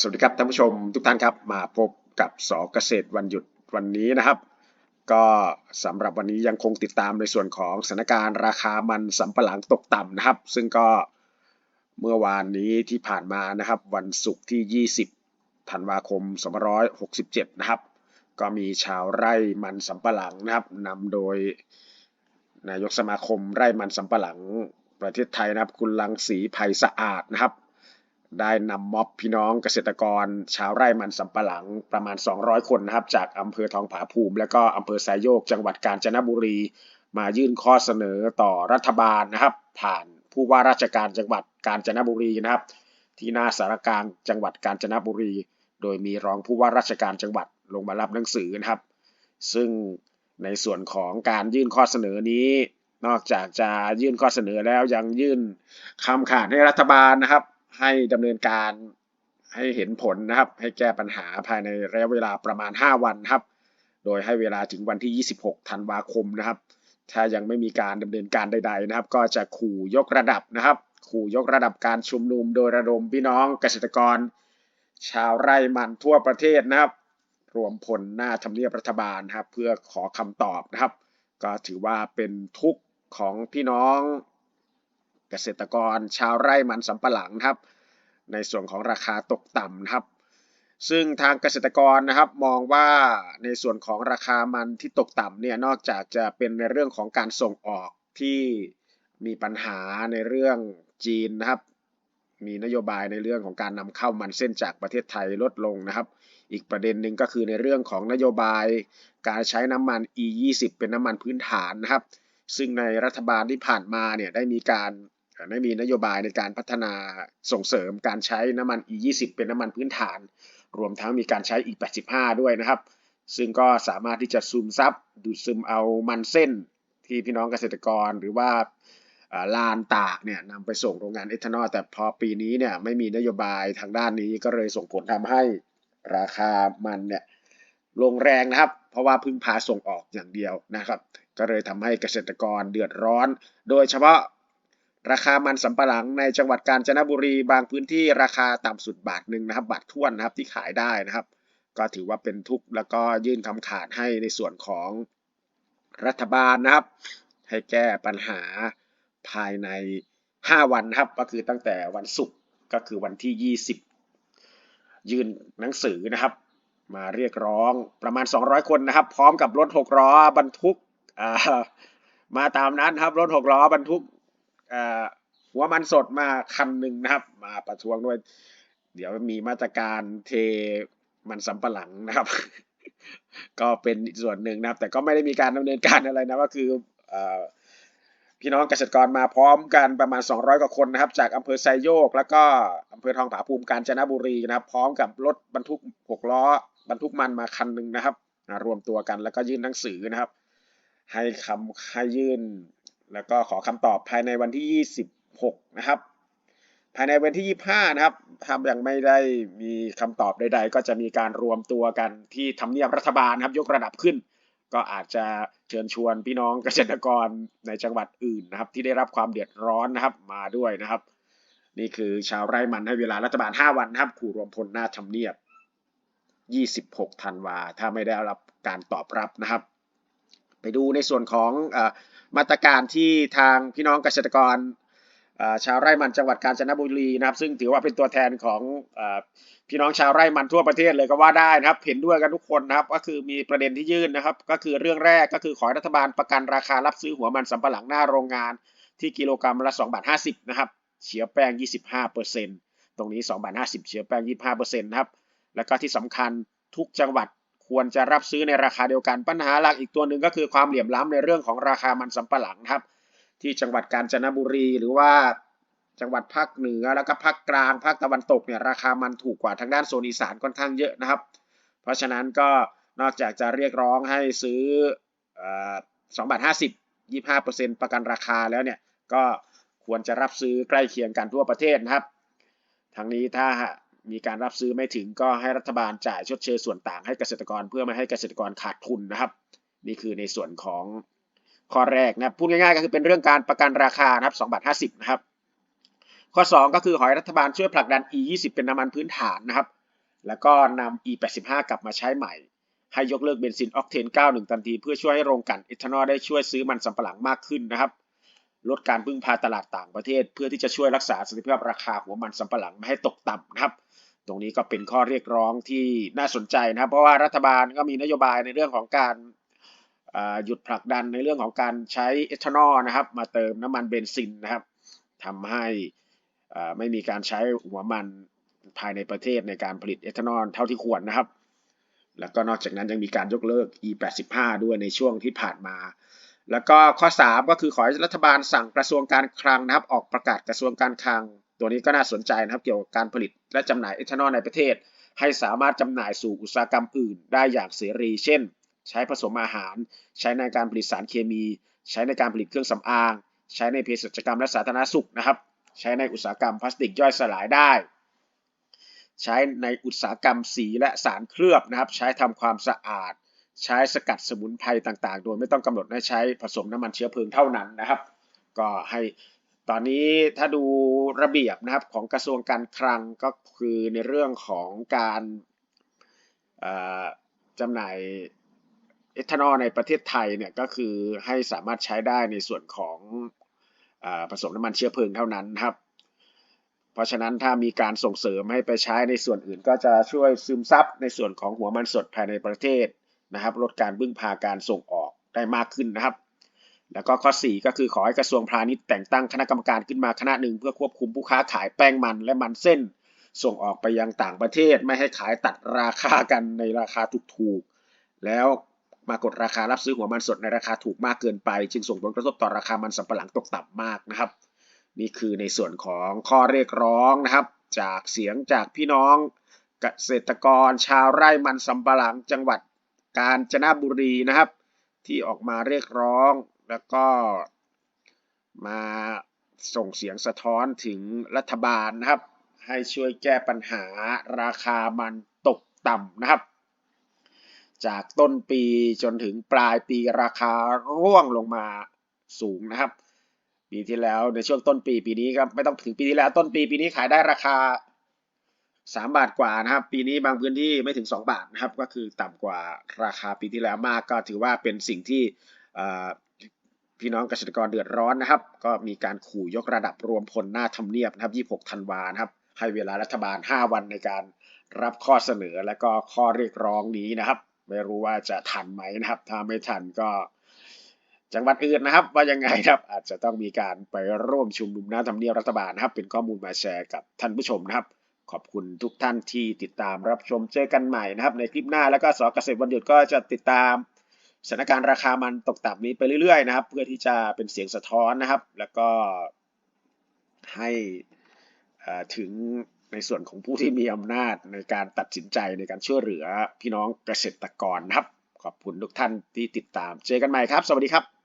สวัสดีครับท่านผู้ชมทุกท่านครับมาพบกับสเกษตรวันหยุดวันนี้นะครับ ก็สำหรับวันนี้ยังคงติดตามในส่วนของสถานการณ์ราคามันสำปะหลังตกต่ำนะครับ ซึ่งก็เมื่อวานนี้ที่ผ่านมานะครับ วันศุกร์ที่ 20ธันวาคม2567 นะครับ ก็มีชาวไร่มันสำปะหลังนะครับนำโดยนายกสมาคมไร่มันสำปะหลังประเทศไทยนะครับ คุณลังสีไพสะอาดนะครับ ได้นำม็อบพี่น้องเกษตรกร ชาวไร่มันสำปะหลังประมาณ 200 คนนะครับ จากอำเภอทองผาภูมิ และก็อำเภอสายโยก จังหวัดกาญจนบุรี มายื่นข้อเสนอต่อรัฐบาลนะครับ ผ่านผู้ว่าราชการจังหวัดกาญจนบุรีนะครับ ที่หน้าสารกลางจังหวัดกาญจนบุรี โดยมีรองผู้ว่าราชการจังหวัดลงมารับหนังสือนะครับ ซึ่งในส่วนของการยื่นข้อเสนอนี้ นอกจากจะยื่นข้อเสนอแล้วยังยื่นคำขาดให้รัฐบาลนะครับ ให้ดำเนินการให้เห็นผลนะครับ ให้แก้ปัญหาภายในระยะเวลาประมาณ 5 วันครับ โดยให้เวลาถึงวันที่ 26 ธันวาคมนะครับ ถ้ายังไม่มีการดำเนินการใด ๆนะครับ ก็จะขู่ยกระดับนะครับ ขู่ยกระดับการชุมนุมโดยระดมพี่น้องเกษตรกร ชาวไร่มันทั่วประเทศนะครับ รวมพลหน้าทำเนียบรัฐบาลนะครับ เพื่อขอคำตอบนะครับ ก็ถือว่าเป็นทุกข์ของพี่น้อง เกษตรกรชาวไร่มันสำปะหลังครับ ในส่วนของราคาตกต่ำนะครับ ซึ่งทางเกษตรกรนะครับมองว่าในส่วนของราคามันที่ตกต่ำเนี่ยนอกจากจะเป็นในเรื่องของการส่งออกที่มีปัญหาในเรื่องจีนนะครับ มีนโยบายในเรื่องของการนำเข้ามันเส้นจากประเทศไทยลดลงนะครับ อีกประเด็นหนึ่งก็คือในเรื่องของนโยบายการใช้น้ำมัน E20 เป็นน้ำมันพื้นฐานนะครับ ซึ่งในรัฐบาลที่ผ่านมาเนี่ยได้มีการ ได้มีนโยบายในการพัฒนาส่งเสริมการใช้น้ำมัน E20 เป็นน้ำมันพื้นฐาน รวมทั้งมีการใช้ E85 ด้วยนะครับ ซึ่งก็สามารถที่จะซึมซับดูดซึมเอามันเส้นที่พี่น้องเกษตรกรหรือว่าลานตากเนี่ยนำไปส่งโรงงานเอทานอลแต่พอปีนี้เนี่ยไม่มีนโยบายทางด้านนี้ก็เลยส่งผลทำให้ราคามันเนี่ยลงแรงนะครับ เพราะว่าพึ่งพาส่งออกอย่างเดียวนะครับ ก็เลยทำให้เกษตรกรเดือดร้อน โดยเฉพาะ ราคามันสำปะหลังในจังหวัดกาญจนบุรีบางพื้นที่ราคาต่ำสุดบาทหนึ่งนะครับ บาทท้วนนะครับที่ขายได้นะครับ ก็ถือว่าเป็นทุกข์แล้วก็ยื่นคำขาดให้ในส่วนของรัฐบาลนะครับ ให้แก้ปัญหาภายใน 5 วันนะครับ ก็คือตั้งแต่วันศุกร์ก็คือวันที่ 20 ยื่นหนังสือนะครับ มาเรียกร้องประมาณ 200 คนนะครับ พร้อมกับรถ6ล้อบรรทุกมาตามนั้นครับรถ6ล้อบรรทุก หัวมันสดมาคันหนึ่งนะครับ มาประท้วงด้วย เดี๋ยวมีมาตรการเทมันสำปะหลังนะครับ ก็เป็นส่วนหนึ่งนะครับ แต่ก็ไม่ได้มีการดำเนินการอะไรนะก็คือพี่น้องเกษตรกรมาพร้อมกันประมาณ 200 กว่าคนนะครับ จากอำเภอไซโยก แล้วก็อำเภอทองผาภูมิกาญจนบุรีนะครับ พร้อมกับรถบรรทุก6ล้อบรรทุกมันมาคันหนึ่งนะครับรวมตัวกันแล้วก็ยื่นหนังสือนะครับ ให้คำให้ยื่น แล้วก็ขอคำตอบภายในวันที่ 26 นะครับ ภายในวันที่ 25 นะครับถ้ายังไม่ได้มีคำตอบใด ๆ ก็จะมีการรวมตัวกันที่ทำเนียบรัฐบาลครับยกระดับขึ้น ก็อาจจะเชิญชวนพี่น้องเกษตรกรในจังหวัดอื่นนะครับ ที่ได้รับความเดือดร้อนนะครับมาด้วยนะครับ นี่คือชาวไร่มันให้เวลารัฐบาล 5 วันนะครับขู่รวมพลหน้าทำเนียบ 26 ธันวาถ้าไม่ได้รับการตอบรับนะครับ ไปดูในส่วนของอ มาตรการที่ทางพี่น้องเกษตรกรชาวไร่มันจังหวัดกาญจนบุรีนะครับ ซึ่งถือว่าเป็นตัวแทนของพี่น้องชาวไร่มันทั่วประเทศเลยก็ว่าได้นะครับ เห็นด้วยกันทุกคนนะครับ ก็คือมีประเด็นที่ยื่นนะครับ ก็คือเรื่องแรกก็คือขอรัฐบาลประกันราคารับซื้อหัวมันสำปะหลังหน้าโรงงานที่กิโลกรัมละ2บาท50นะครับเชื้อแป้ง 25%ตรงนี้2บาท50เชื้อแป้ง 25%นะครับแล้วก็ที่สำคัญทุกจังหวัด ควรจะรับซื้อในราคาเดียวกันปัญหาหลักอีกตัวหนึ่งก็คือความเหลื่อมล้ำในเรื่องของราคามันสำปะหลังครับ ที่จังหวัดกาญจนบุรีหรือว่าจังหวัดภาคเหนือแล้วก็ภาคกลางภาคตะวันตกเนี่ยราคามันถูกกว่าทางด้านโซนอีสานค่อนข้างเยอะนะครับ เพราะฉะนั้นก็นอกจากจะเรียกร้องให้ซื้อสองบาทห้าสิบยี่ห้าเปอร์เซ็นต์ประกันราคาแล้วเนี่ยก็ควรจะรับซื้อใกล้เคียงกันทั่วประเทศนะครับ ทั้งนี้ถ้า มีการรับซื้อไม่ถึงก็ให้รัฐบาลจ่ายชดเชยส่วนต่างให้เกษตรกรเพื่อไม่ให้เกษตรกรขาดทุนนะครับ นี่คือในส่วนของข้อแรกนะพูดง่ายๆก็คือเป็นเรื่องการประกันราคานะครับ2บาท50นะครับข้อ 2 ก็คือขอให้รัฐบาลช่วยผลักดัน E20 เป็นน้ำมันพื้นฐานนะครับ แล้วก็นำ E85 กลับมาใช้ใหม่ ให้ยกเลิกเบนซินออกเทน 91 ทันที เพื่อช่วยให้โรงกลั่นเอทานอลได้ช่วยซื้อมันสำปะหลังมากขึ้นนะครับ ลดการพึ่งพาตลาดต่างประเทศ เพื่อที่จะช่วยรักษาสถิภาพราคาหัวมันสำปะหลังไม่ให้ตกต่ำนะครับ ตรงนี้ก็เป็นข้อเรียกร้องที่น่าสนใจนะครับ เพราะว่ารัฐบาลก็มีนโยบายในเรื่องของการหยุดผลักดันในเรื่องของการใช้เอทานอลนะครับ มาเติมน้ำมันเบนซินนะครับทำให้ไม่มีการใช้หัวมันภายในประเทศในการผลิตเอทานอลเท่าที่ควรนะครับ แล้วก็นอกจากนั้นยังมีการยกเลิก E85 ด้วยในช่วงที่ผ่านมา แล้วก็ข้อ 3 ก็คือขอให้รัฐบาลสั่งกระทรวงการคลังนะครับ ออกประกาศกระทรวงการคลัง ตัวนี้ก็น่าสนใจนะครับ เกี่ยวกับการผลิตและจำหน่ายเอทานอลในประเทศ ให้สามารถจำหน่ายสู่อุตสาหกรรมอื่น ได้อย่างเสรี เช่น ใช้ผสมอาหาร ใช้ในการผลิตสารเคมี ใช้ในการผลิตเครื่องสำอาง ใช้ในเภสัชกรรมและสาธารณสุขนะครับ ใช้ในอุตสาหกรรมพลาสติกย่อยสลายได้ ใช้ในอุตสาหกรรมสีและสารเคลือบนะครับ ใช้ทำความสะอาด ใช้สกัดสมุนไพรต่างๆ โดยไม่ต้องกำหนดให้ใช้ผสมน้ำมันเชื้อเพลิงเท่านั้นนะครับ ก็ให้ตอนนี้ถ้าดูระเบียบนะครับของกระทรวงการคลังก็คือในเรื่องของการจำหน่ายเอทานอลในประเทศไทยเนี่ยก็คือให้สามารถใช้ได้ในส่วนของอผสมน้ำมันเชื้อเพลิงเท่านั้นครับ เพราะฉะนั้นถ้ามีการส่งเสริมให้ไปใช้ในส่วนอื่น ก็จะช่วยซึมซับในส่วนของหัวมันสดภายในประเทศ นะครับ ลดการบึ้งพาการส่งออกได้มากขึ้นนะครับ แล้วก็ข้อ 4 ก็คือขอให้กระทรวงพาณิชย์แต่งตั้งคณะกรรมการขึ้นมาคณะหนึ่งเพื่อควบคุมผู้ค้าขายแป้งมันและมันเส้น ส่งออกไปยังต่างประเทศไม่ให้ขายตัดราคากันในราคาถูกๆ แล้วมากดราคารับซื้อหัวมันสดในราคาถูกมากเกินไป จึงส่งผลกระทบต่อราคามันสำปะหลังตกต่ำมากนะครับ นี่คือในส่วนของข้อเรียกร้องนะครับ จากเสียงจากพี่น้องเกษตรกรชาวไร่มันสำปะหลังจังหวัด กาญจนบุรีนะครับ ที่ออกมาเรียกร้องแล้วก็มาส่งเสียงสะท้อนถึงรัฐบาลนะครับ ให้ช่วยแก้ปัญหาราคามันตกต่ำนะครับ จากต้นปีจนถึงปลายปีราคาร่วงลงมาสูงนะครับ ปีที่แล้วในช่วงต้นปีปีนี้ก็ไม่ต้องถึงปีที่แล้วต้นปีปีนี้ขายได้ราคา 3 บาทกว่านะครับ ปีนี้บางพื้นที่ไม่ถึง 2 บาทนะครับ ก็คือต่ำกว่าราคาปีที่แล้วมากก็ถือว่าเป็นสิ่งที่พี่น้องเกษตรกรเดือดร้อนนะครับ ก็มีการขู่ยกระดับรวมพลหน้าทำเนียบนะครับ 26 ธันวานะครับ ให้เวลารัฐบาล 5 วันในการรับข้อเสนอและก็ข้อเรียกร้องนี้นะครับ ไม่รู้ว่าจะทันไหมนะครับ ถ้าไม่ทันก็จังหวัดอื่นนะครับ ว่ายังไงครับ อาจจะต้องมีการไปร่วมชุมนุมหน้าทำเนียบรัฐบาลนะครับ เป็นข้อมูลมาแชร์กับท่านผู้ชมนะครับ ขอบคุณทุกท่านที่ติดตามรับชมเจอกันใหม่นะครับ ในคลิปหน้าแล้วก็สอเกษตรวันหยุดก็จะติดตามสถานการณ์ราคามันตกต่ำนี้ไปเรื่อยๆนะครับ เพื่อที่จะเป็นเสียงสะท้อนนะครับ แล้วก็ให้ถึงในส่วนของผู้ที่มีอำนาจในการตัดสินใจในการช่วยเหลือพี่น้องเกษตรกรนะครับ ขอบคุณทุกท่านที่ติดตามเจอกันใหม่ครับ สวัสดีครับ